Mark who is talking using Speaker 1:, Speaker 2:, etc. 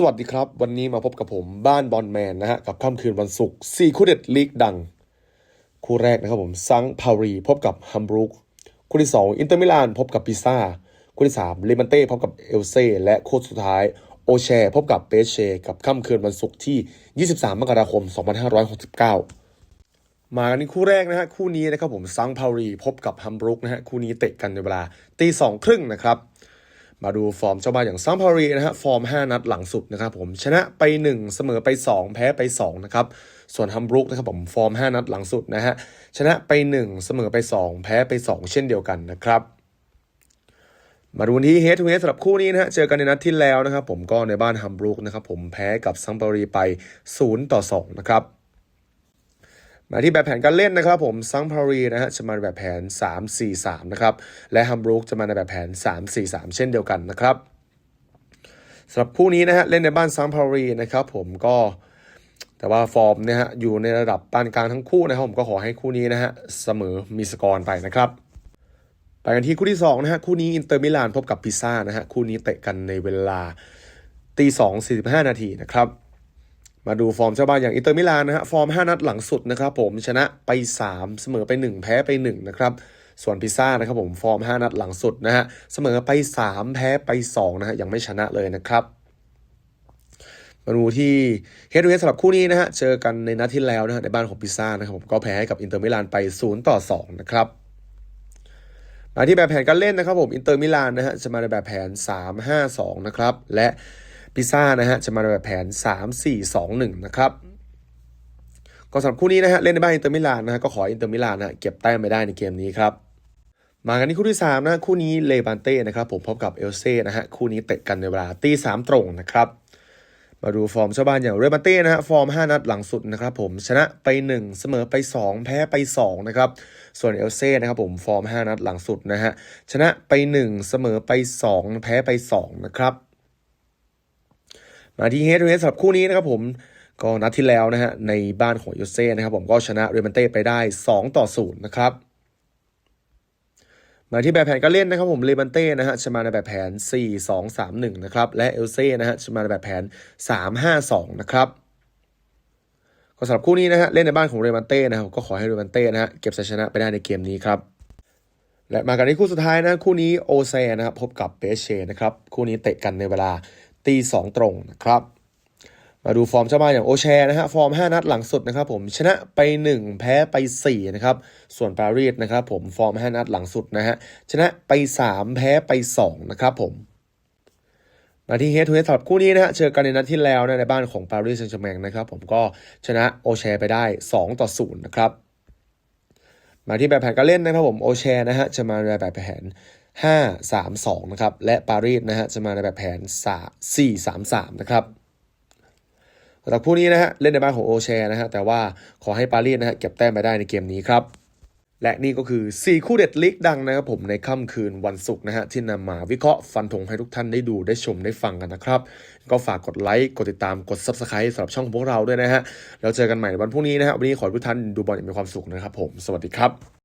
Speaker 1: สวัสดีครับ วันนี้มาพบกับผมบ้านบอลแมนนะฮะ กับค่ำคืนวันศุกร์สี่คู่เด็ดลีกดัง คู่แรกนะครับผมซังพารีพบกับฮัมบรูกคู่ที่สองอินเตอร์มิลานพบกับปิซ่าคู่ที่สามเลมันเต้พบกับเอลเซ่และคู่สุดท้ายโอแชพบกับเปเช กับค่ำคืนวันศุกร์ที่ 23 มกราคม 2569 มากันที่คู่แรกนะฮะคู่นี้นะครับผมซังพารีพบกับฮัมบรูกนะฮะคู่นี้เตะกันในเวลาตีสองครึ่งนะครับ มาดูฟอร์มเจ้าบ้านอย่างซังพารีนะฮะฟอร์ม 5 นัดหลังสุดนะครับผมชนะไป 1 เสมอไป 2 แพ้ไป2นะครับส่วนฮัมบรุกนะครับผมฟอร์ม 5 นัดหลังสุดนะฮะชนะไป 1 เสมอไป 2 แพ้ไป 2 เช่นเดียวกันนะครับมาดูที่เฮดทูเฮดสำหรับคู่นี้นะฮะ เจอกันในนัดที่แล้วนะครับผมก็ในบ้านฮัมบรุกนะครับผมแพ้กับซังพารีไป 0 ต่อ 2 นะครับ มาที่แบบแผนการเล่นนะครับผมซังพารีนะฮะจะมาในแบบแผน 3-4-3 นะครับ และฮัมบรูกจะมาในแบบแผน 3-4-3 เช่นเดียวกันนะครับสำหรับคู่นี้นะฮะเล่นในบ้านซังพารีนะครับผมก็แต่ว่าฟอร์มเนี่ยฮะอยู่ในระดับปานกลางทั้งคู่นะครับผมก็ขอให้คู่นี้นะฮะเสมอมีสกอร์ไปนะครับไปกันที่คู่ที่2นะฮะคู่นี้อินเตอร์มิลานพบกับพิซซ่านะฮะคู่นี้เตะกันในเวลาตีสองสี่สิบห้านาทีนะครับ มาดูฟอร์มเจ้าบ้านอย่างอินเตอร์มิลานนะฮะฟอร์ม 5 นัดหลังสุดนะครับผมชนะไป 3 เสมอไป 1 แพ้ไป 1 นะครับส่วนพิซซ่านะครับผมฟอร์ม 5 นัดหลังสุดนะฮะเสมอไป 3 แพ้ไป 2 นะฮะยังไม่ชนะเลยนะครับ มาดูที่เฮดเฮดสำหรับคู่นี้นะฮะเจอกันในนัดที่แล้วนะฮะในบ้านของพิซซ่านะครับผมก็แพ้ให้กับอินเตอร์มิลานไป 0 ต่อ 2 นะครับมาที่แบบแผนการเล่นนะครับผมอินเตอร์มิลานนะฮะจะมาในแบบแผน 3-5-2 นะครับและ พิซซ่านะฮะจะมาในแบบแผน 3-4-2-1 นะครับก็สำหรับคู่นี้นะฮะเล่นในบ้านอินเตอร์มิลานนะฮะก็ขออินเตอร์มิลานนะฮะเก็บแต้มไม่ได้ในเกมนี้ครับมากันที่คู่ที่3นะฮะคู่นี้เลบานเต้นะครับผมพบกับเอลเซ่นะฮะคู่นี้เตะกันในเวลาตีสามตรงนะครับมาดูฟอร์มชาวบ้านอย่างเรบันเต้นะฮะฟอร์ม 5 นัดหลังสุดนะครับผมชนะไป 1 เสมอไป 2 แพ้ไป2นะครับส่วนเอลเซ่นะครับผมฟอร์ม 5 นัดหลังสุดนะฮะชนะไป 1 เสมอไป 2 แพ้ไป2นะครับ มาที่เฮดทูเฮดสำหรับคู่นี้นะครับผมก็นัดที่แล้วนะฮะในบ้านของเอเซ่นะครับผมก็ชนะเรบันเต้ไปได้ 2 ต่อ0นะครับมาที่แบบแผนการเล่นนะครับผมเลบันเต้นะฮะจะมาในแบบแผน 4 2 3 1 นะครับและเอลเซ่นะฮะจะมาในแบบแผน 3 5 2 นะครับก็สำหรับคู่นี้นะฮะเล่นในบ้านของเรบันเต้นะครับก็ขอให้เรบันเต้นะฮะเก็บชัยชนะไปได้ในเกมนี้ครับและมากันที่คู่สุดท้ายนะคู่นี้โอเซนะครับพบกับเปเชนะครับคู่นี้เตะกันในเวลา ตีสองตรงนะครับ มาดูฟอร์มเจ้าบ้านอย่างโอแชร์นะฮะฟอร์ม 5 นัดหลังสุดนะครับผมชนะไป 1 แพ้ไป4นะครับส่วนปารีสนะครับผมฟอร์ม 5 นัดหลังสุดนะฮะชนะไป 3 แพ้ไป2นะครับผมมาที่เฮดทูเฮดสำหรับคู่นี้นะฮะเจอกันในนัดที่แล้วนะในบ้านของปารีสแซงต์แชร์แมงนะครับผมก็ชนะโอแชร์ไปได้ 2 ต่อ 0 นะครับ มาที่แบบแผนการเล่นนะครับผมโอแชร์นะฮะจะมาแบบแผน 5 3 2นะครับและปารีสนะฮะจะมาในแบบแผน 4 3 3นะครับสำหรับคู่นี้นะฮะเล่นในบ้านของโอแชนะฮะแต่ว่าขอให้ปารีสนะฮะเก็บแต้มไปได้ในเกมนี้ครับและนี่ก็คือ 4 คู่เด็ดลีกดังนะครับผมในค่ำคืนวันศุกร์นะฮะที่นำมาวิเคราะห์ฟันธงให้ทุกท่านได้ดูได้ชมได้ฟังกันนะครับ ก็ฝากกดไลค์ กดติดตามกด Subscribe สำหรับช่องของพวกเราด้วยนะฮะแล้วเจอกันใหม่ในวันพรุ่งนี้นะฮะวันนี้ขอให้ทุกท่านดูบอลอย่างมีความสุขนะครับผม สวัสดีครับ